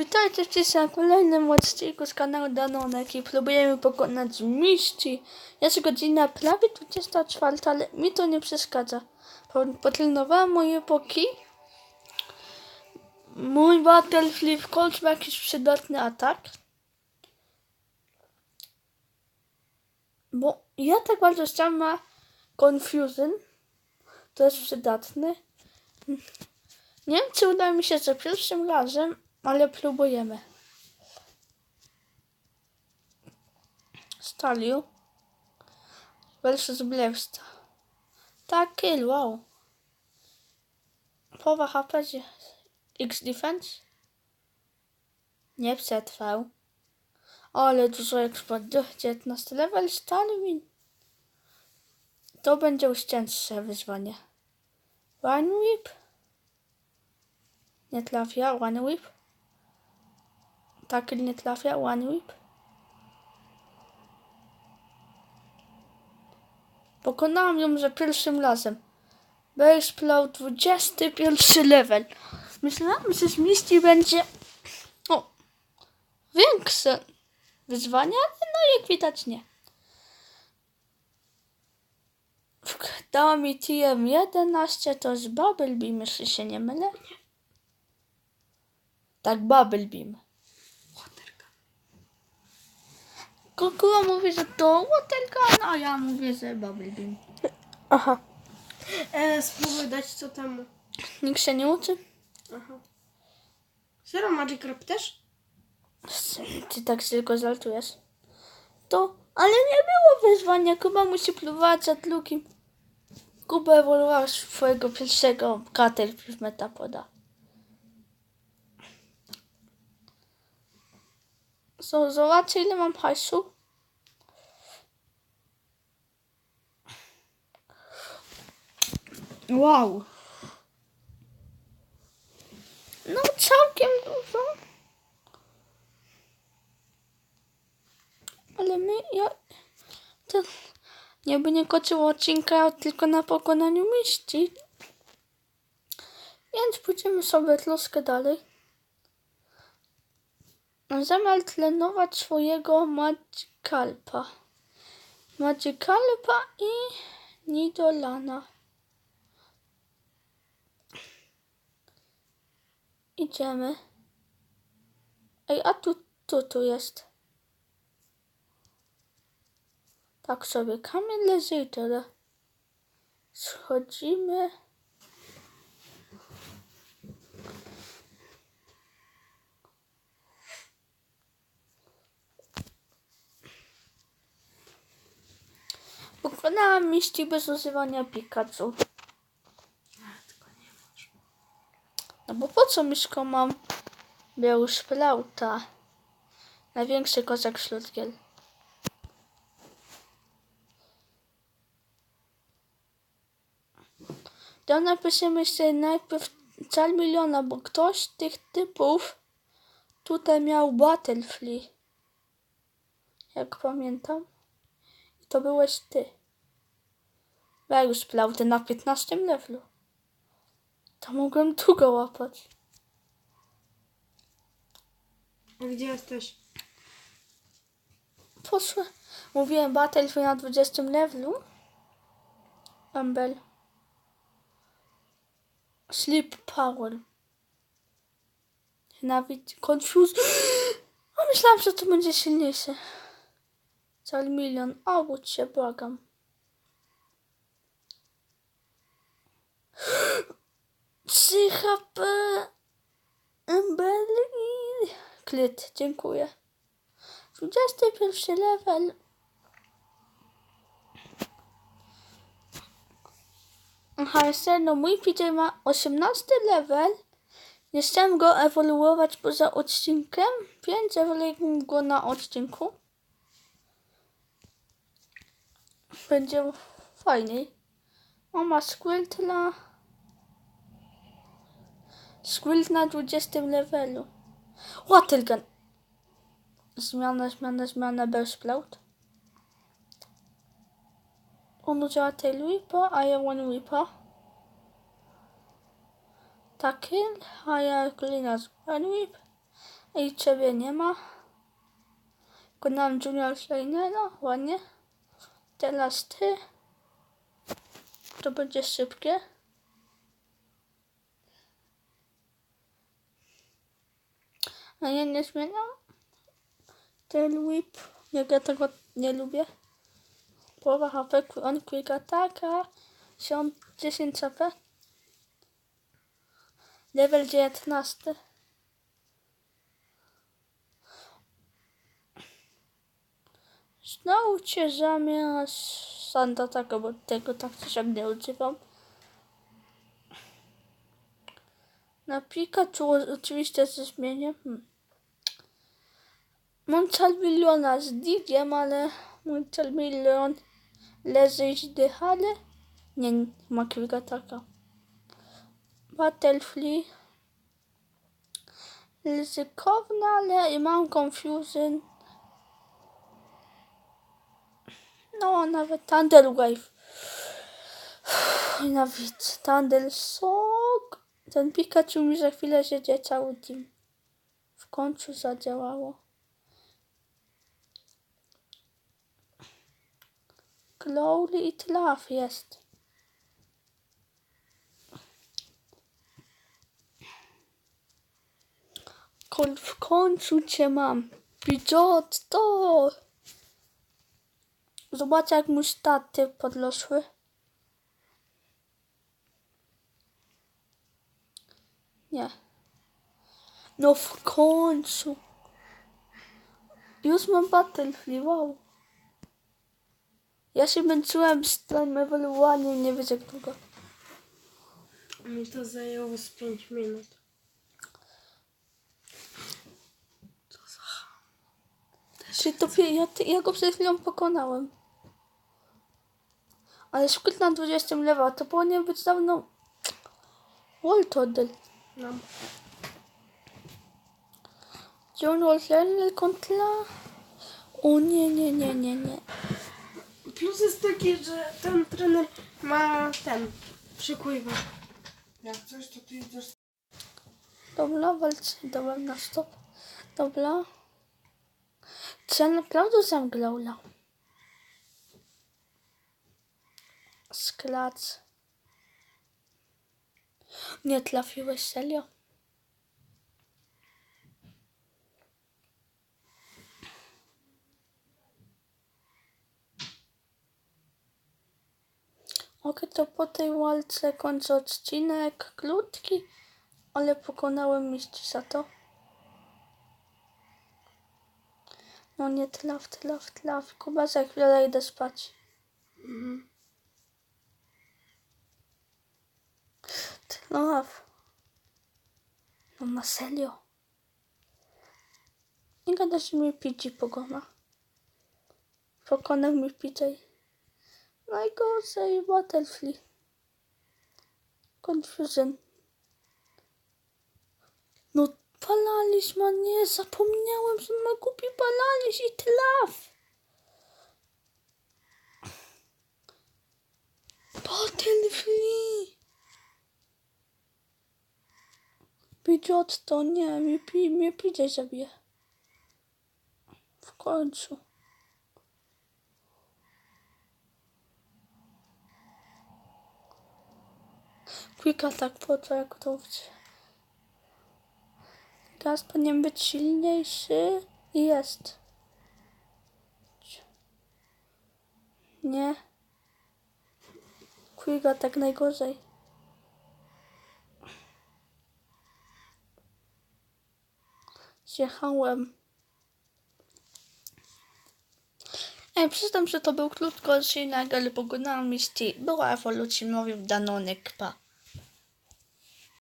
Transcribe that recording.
Witajcie wszyscy na kolejnym odcinku z kanału Danoneki. Próbujemy pokonać miści. Jest godzina prawie 24, ale mi to nie przeszkadza. Po- Potrenowałem moje poki. Mój Battlefield w końcu jakiś przydatny atak. Bo ja tak bardzo chciałem ma Confusion. To jest przydatny. Nie wiem, czy uda mi się za pierwszym razem, ale próbujemy. Staliu versus Blewsta. Tak, kill, wow. Połowa HP, gdzie- X defense. Nie przetrwał. Ale dużo eksport. 19 level Stalin. To będzie już cięższe wyzwanie. One whip. Nie trafia, one whip. Tak, nie trafia, one whip. Pokonałam ją za pierwszym razem. Base Plow 21 level. Myślałam, że z Misty będzie o, większe wyzwanie, ale no jak widać nie. Dała mi TM 11, to jest Bubble Beam, jeśli się nie mylę. Tak, Bubble Beam. Kokura mówi, że to Watergun, a ja mówię, że Bubble. Aha. E, spróbuj dać co temu. Nikt się nie uczy? Aha. Zero Magic Rap też? Ty tak tylko żartujesz. To, ale nie było wyzwania. Kuba musi próbować za drugim. Kuba ewoluował swojego pierwszego Caterpillar Metapoda. So, zobaczę ile mam hajsu. Wow. No całkiem dużo. Ale my, ja... To nie by nie kończyło odcinka tylko na pokonaniu miści. Więc pójdziemy sobie troszkę dalej. Zamiar trenować swojego Magikalpa. Magikalpa i Nidolana. Idziemy. Ej, a tu, tu, tu jest. Tak sobie kamień leży i tyle. Schodzimy. Pokonałam miści bez używania Pikachu. No bo po co myszko mam białą szplauta? Największy kozak wśród giel. To napiszemy sobie najpierw cal miliona, bo ktoś z tych typów tutaj miał Battlefly. Jak pamiętam. I to byłeś ty. Ja już plauty na 15 levelu. To mogłem tu go łapać. A gdzie jesteś? Poszła. Mówiłem Battlefield na 20 levelu. Ambel. Sleep Power. Nawet Confuse. A myślałam, że to będzie silniejsze. Cały milion. Obudź się, błagam. Trzy HP. Ambel i... Klit, dziękuję. 21 level. Aha, jeszcze no mój PJ ma 18 level. Nie chciałem go ewoluować poza odcinkiem, więc ewoluuję go na odcinku. Będzie fajniej. O, ma Squirtla. Squirt na 20 levelu. Watergun. Zmiana, zmiana, zmiana, Bellsprout. On używa Tail Whipa, a ja One Whipa. Tackle, a ja Glina z One Whip. I ciebie nie ma. Wykonałem Junior Kleinera, ładnie. Teraz ty. To będzie szybkie. A ja nie zmieniam. Ten whip. Jak ja tego nie lubię. Połowa HP, on quick attacka. 10 HP. Level 19. Znowu cię zamiast Santa taka, bo tego tak też nie używam. Na Pikachu oczywiście ze zmienię. Hmm. Mam Charmeleona z Digiem, ale mój Charmeleon leży i zdycha, ale nie, nie ma Quick Attacka. Battlefly ryzykowna, ale mam Confusion. No, nawet Thunder Wave. Nienawidzę. Thunder Sok. Ten Pikachu mi za chwilę zjedzie cały team. W końcu zadziałało. Glowly i Tlaf jest. W końcu cię mam. Pidgeot, to! Zobacz jak mu staty podrosły. Nie. No w końcu. Już mam Battlefield, wow. Ja się męczyłem z tym ewoluowaniem, nie wiesz jak długo. Mi to zajęło z 5 minut. Czy to pie- ja, ja go przed chwilą pokonałem. Ale szkód na 20 lewa, to powinien być dawno... Voltodel. No. John Wolfler kontra... O nie, nie, nie, nie, nie. Plus jest taki, że ten trener ma ten przykływa. Jak coś, to ty idziesz Dobra, walczy, dobra, na stop. Dobra. Czy ja naprawdę sam Growla? Sklac. Nie trafiłeś, serio? To po tej walce kończę odcinek krótki, ale pokonałem mistrz za to. No nie tlaf, tlaf, tlaf. Kuba za chwilę idę spać. Mhm. Tlaf. No na serio. Nie gadasz mi pici pogona. Pokonał mi picej. Najgorzej Battlefield. Confusion. No Palalis ma nie, zapomniałem, że ma kupi Palalis i Tlaf. Battlefield. Pidgeot to nie, mnie, mnie Pidgey zabije. W końcu. Quick attack po co jak to Teraz powinien być silniejszy i jest. Nie. Quick attack najgorzej. Zjechałem. Ej, przyznam, że to był krótko odcinek, ale pogonałam misty. Była ewolucja, mówił Danonek, pa.